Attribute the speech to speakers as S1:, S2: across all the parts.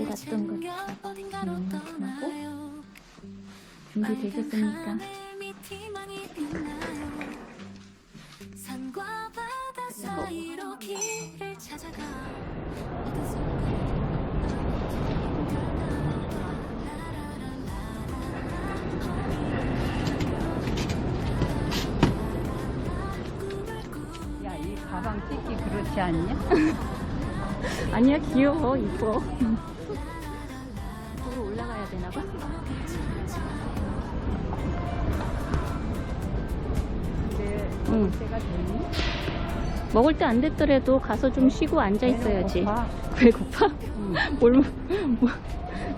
S1: 놀았던 것 음, 하고 준비되셨습니까?
S2: 산과 바다 사이로 길을 찾아가 어떤 순간
S3: 야, 이 가방 찍기 그렇지 않냐?
S1: 아니야 귀여워 이뻐
S3: 때가 됐니?
S1: 먹을 때 안 됐더라도 가서 좀 쉬고 앉아 있어야지
S3: 배고파.
S1: 배고파?
S3: 응.
S1: 뭘 먹- 뭐,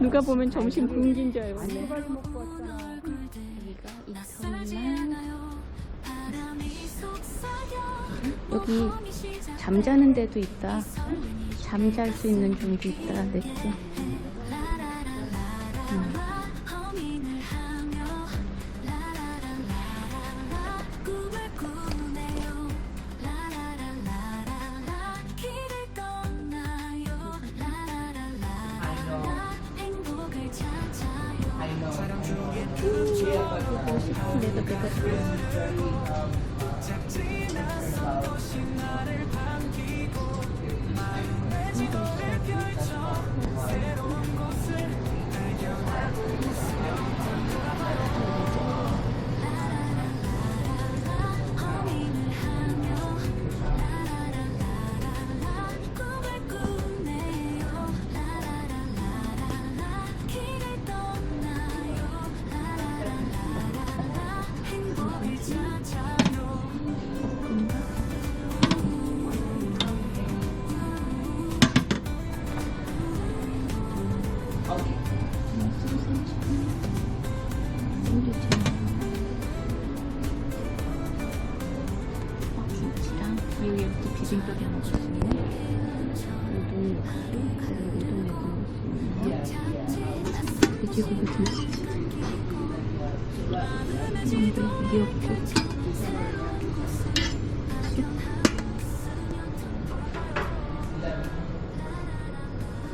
S1: 누가 보면 점심 굶긴 줄 알고
S3: 안 빨리 먹고 왔잖아.
S1: 여기 잠자는 데도 있다 잠잘 수 있는 종도 있다 매트 음. 근데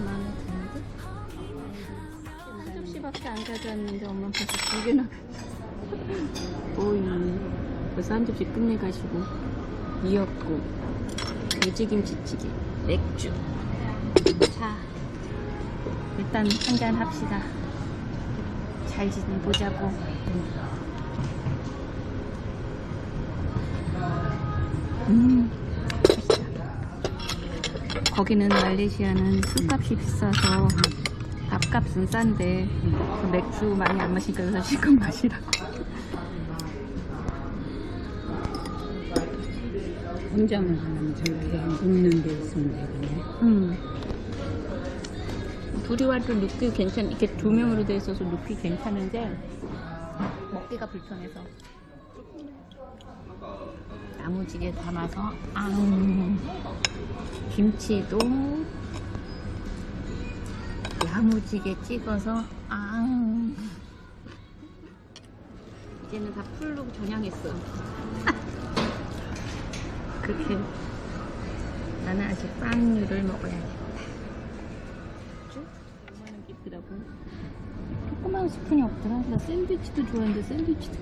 S1: 마음에 드는데? 한 접시밖에 안 가져왔는데 엄마 벌써 두 개나 오이 벌써 한 접시 끝내가시고. 미역국 돼지김치찌개 맥주. 자 일단 한 잔 합시다 잘 지내보자고 음 맛있다 거기는 말레이시아는 술값이 비싸서 밥값은 싼데 그 맥주 많이 안 마시니까 여기서 실컷 마시라고
S3: 혼자만 하면 저렇게 눕는 데 있으면 되겠네.
S1: 음. 둘이 와도 눕기 괜찮, 이렇게 두 명으로 돼 있어서 눕기 괜찮은데, 먹기가 불편해서. 나무지게 담아서, 앙. 김치도 야무지게 찍어서, 앙. 이제는 다 풀로 전향했어. 그렇게 나는 아직 빵류를 먹어야겠다. 얼마나 예쁘다고. 조그마한 스푼이 없더라. 나 샌드위치도 좋아하는데 샌드위치도.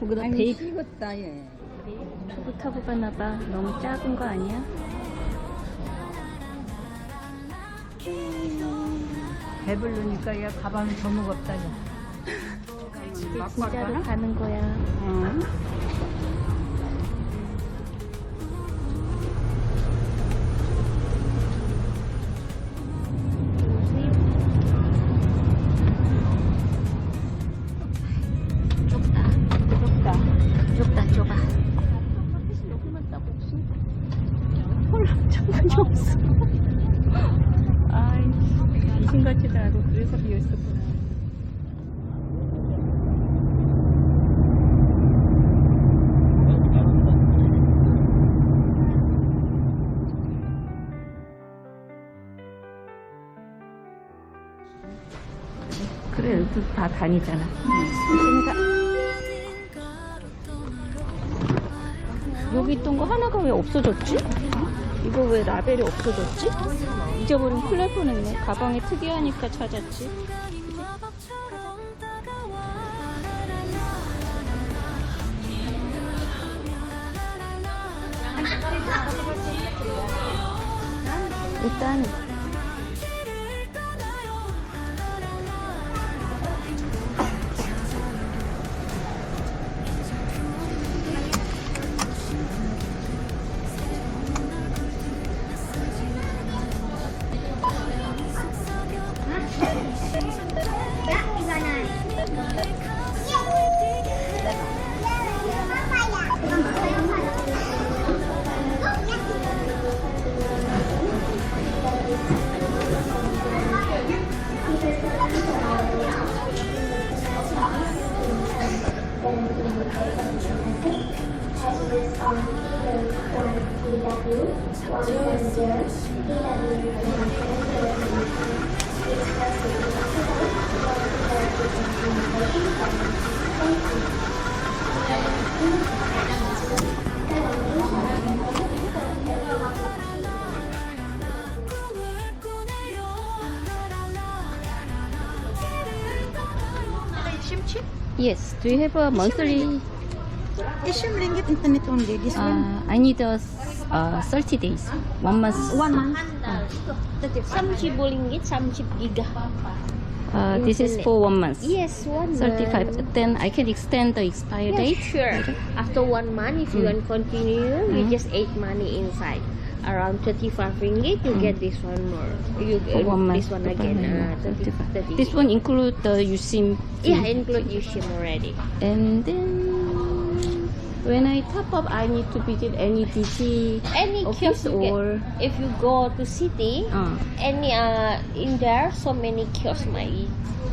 S1: 거기다
S3: 아니,
S1: 베이크
S3: 식었다, 얘.
S1: 두부 타고 가나봐. 너무 작은 거 아니야?
S3: 배부르니까 얘 가방이 더 무겁다, 얘.
S1: 이게
S3: 갖고
S1: 진짜로? 가는 거야.
S3: 응.
S1: 다 다니잖아. 여기 있던 거 하나가 왜 없어졌지? 이거 왜 라벨이 없어졌지? 잊어버린 플랫폼 있네. 가방이 특이하니까 찾았지. 일단 yes. Do you have a monthly?
S4: Asian ringgit internet only. This one.
S1: Uh, I need a uh, 30 days. One month.
S4: One month.
S5: Some chip ringgit, some chip giga.
S1: Uh, this is for one month.
S5: Yes, one
S1: 35.
S5: month.
S1: Then I can extend the expire
S5: Yeah,
S1: date.
S5: sure. After one month, if you
S1: Mm.
S5: want continue, you
S1: Mm.
S5: just eight money inside. Around 35 ringgit, you
S1: Mm.
S5: get this one more. You get
S1: one
S5: this one again. Uh,
S1: one.
S5: 30,
S1: 35.
S5: 30.
S1: This one include the USIM.
S5: Yeah, include you SIM already.
S1: And then when I top up, I need to visit any DG
S5: Any
S1: office
S5: kiosk
S1: or
S5: If you go to city,
S1: uh,
S5: any uh in there, so many kiosks my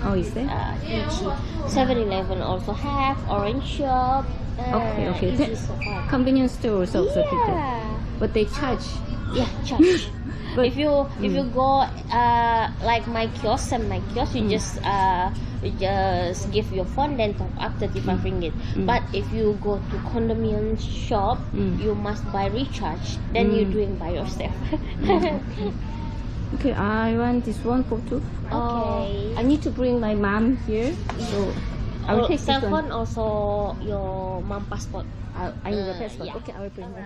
S1: oh is it?
S5: uh, DG. 7-Eleven also have orange shop. Uh,
S1: Okay, okay.
S5: easy
S1: That-
S5: so far.
S1: Convenience store also.
S5: Yeah.
S1: But they charge.
S5: Yeah, charge.
S1: But-
S5: if you if you go uh like my kiosk and my kiosk, you
S1: Mm.
S5: just uh you just give your phone then top up 35 ringgit.
S1: Mm.
S5: But if you go to condominium shop,
S1: Mm.
S5: you must buy recharge. Then you're
S1: Mm.
S5: doing by yourself.
S1: Okay, I want this one for two. Uh,
S5: Okay.
S1: I need to bring my mom here, so I will
S5: Oh,
S1: take
S5: cell phone also your mom passport.
S1: I, I need a
S5: Uh,
S1: passport.
S5: yeah.
S1: Okay, I will bring her.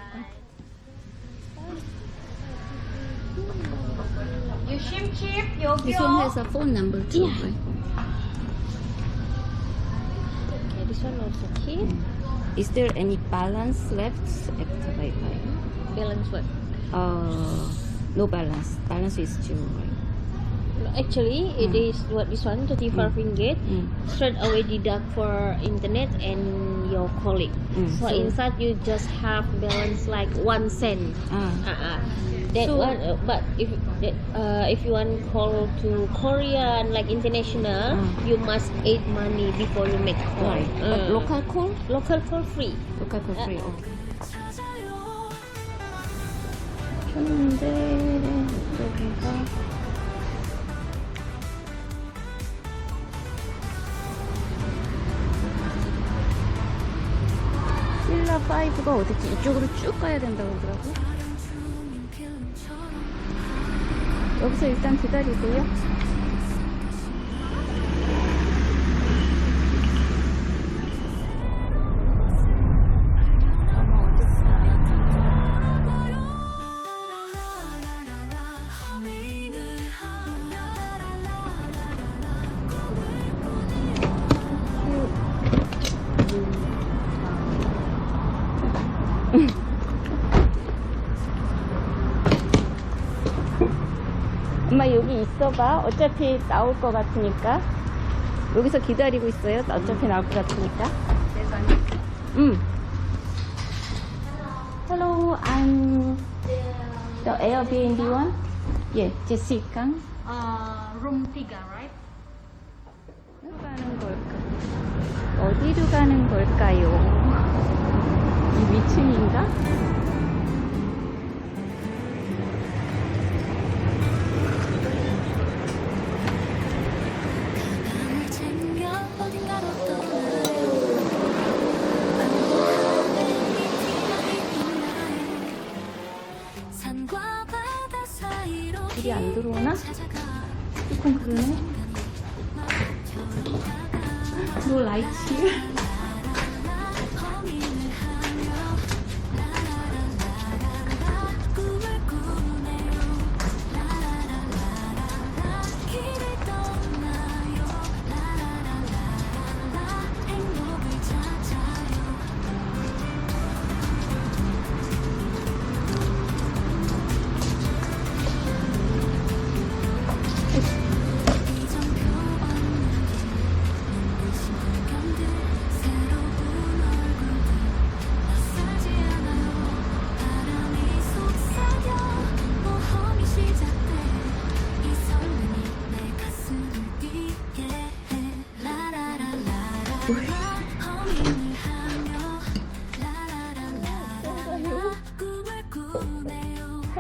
S4: You shim chip, yo
S1: This one has a phone number too,
S5: Yeah.
S1: right?
S5: Okay, this one also keep.
S1: Is there any balance left I?
S5: Balance what?
S1: Uh, no balance. Balance is zero, right?
S5: Actually, it
S1: Mm.
S5: is what this one 35 ringgit.
S1: Mm.
S5: straight away deduct for internet and your colleague.
S1: Mm,
S5: So,
S1: so-
S5: inside you just have balance like one cent.
S1: Ah,
S5: Uh-uh. That
S1: So-
S5: one, uh, but if that, uh, if you want call to Korea and like international,
S1: Mm.
S5: you must add money before you make call.
S1: right. But
S5: Uh,
S1: local call?
S5: local call free.
S1: local for free.
S5: Uh,
S1: Okay.
S2: 찾아요
S1: 쳤는데 여기가 5가 어딨지? 이쪽으로 쭉 가야 된다고 그러더라고. 여기서 일단 기다리고요. 있어봐. 어차피 나올 것 같으니까. 여기서 기다리고 있어요. 어차피 나올 것 같으니까. 응. Hello, I'm the Airbnb one. 예, Jessica.
S4: Uh, room 3, right?
S1: 어디로 가는 걸까? 어디로 가는 걸까요? 이 위층인가?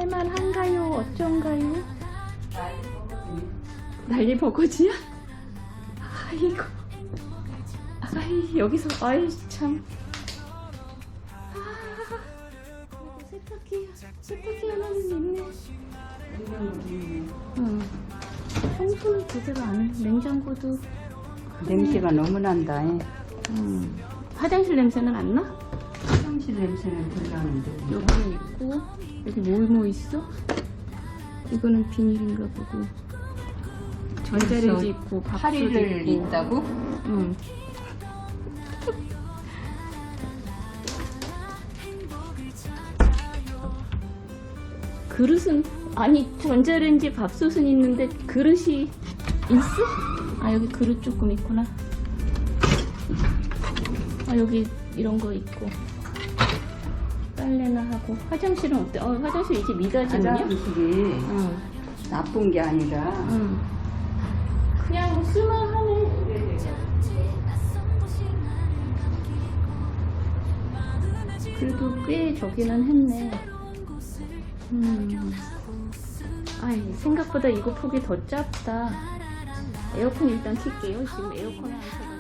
S1: 할만한가요? 어쩐가요? 난리 버거지야? 아이고. 아이, 여기서, 아이, 참. 아, 세탁기, 세탁기 하나는 있네. 응. 청소는 제대로 안 해. 냉장고도.
S3: 냄새가 너무 난다. 예.
S1: 응. 화장실 냄새는 안 나?
S3: 화장실 냄새는 들나는데.
S1: 여기 있고, 여기 뭐, 뭐 있어? 이거는 비닐인가 보고. 전자레인지 있고, 밥솥
S3: 파리를
S1: 있고.
S3: 있다고?
S1: 응. 그릇은 아니 전자레인지 밥솥은 있는데 그릇이 있어? 아 여기 그릇 조금 있구나. 아 여기 이런 거 있고 빨래나 하고 화장실은 어때? 어 화장실 이제 미닫이냐?
S3: 화장실이
S1: 응.
S3: 나쁜 게 아니라
S1: 응. 그냥 쓸만하네.
S2: 마음의 지
S1: 그래도 꽤 저기는 했네. 음. 아이, 생각보다 이거 폭이 더 짧다. 에어컨 일단 킬게요. 지금 에어컨 하나.